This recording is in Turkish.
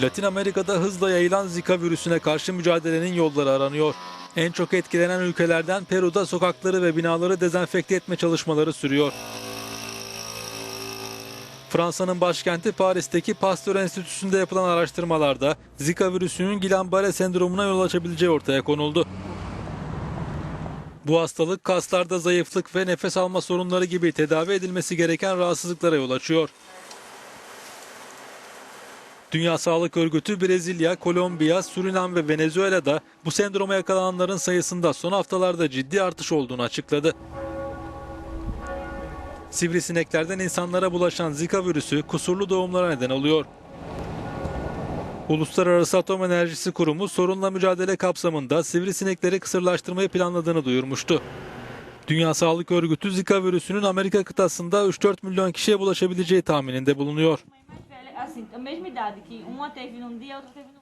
Latin Amerika'da hızla yayılan Zika virüsüne karşı mücadelenin yolları aranıyor. En çok etkilenen ülkelerden Peru'da sokakları ve binaları dezenfekte etme çalışmaları sürüyor. Fransa'nın başkenti Paris'teki Pasteur Enstitüsü'nde yapılan araştırmalarda Zika virüsünün Guillain-Barré sendromuna yol açabileceği ortaya konuldu. Bu hastalık kaslarda zayıflık ve nefes alma sorunları gibi tedavi edilmesi gereken rahatsızlıklara yol açıyor. Dünya Sağlık Örgütü Brezilya, Kolombiya, Surinam ve Venezuela'da bu sendroma yakalananların sayısında son haftalarda ciddi artış olduğunu açıkladı. Sivrisineklerden insanlara bulaşan Zika virüsü kusurlu doğumlara neden oluyor. Uluslararası Atom Enerjisi Kurumu sorunla mücadele kapsamında sivrisinekleri kısırlaştırmayı planladığını duyurmuştu. Dünya Sağlık Örgütü Zika virüsünün Amerika kıtasında 3-4 milyon kişiye bulaşabileceği tahmininde bulunuyor. Assim, a mesma idade, que uma teve num dia, a outra teve no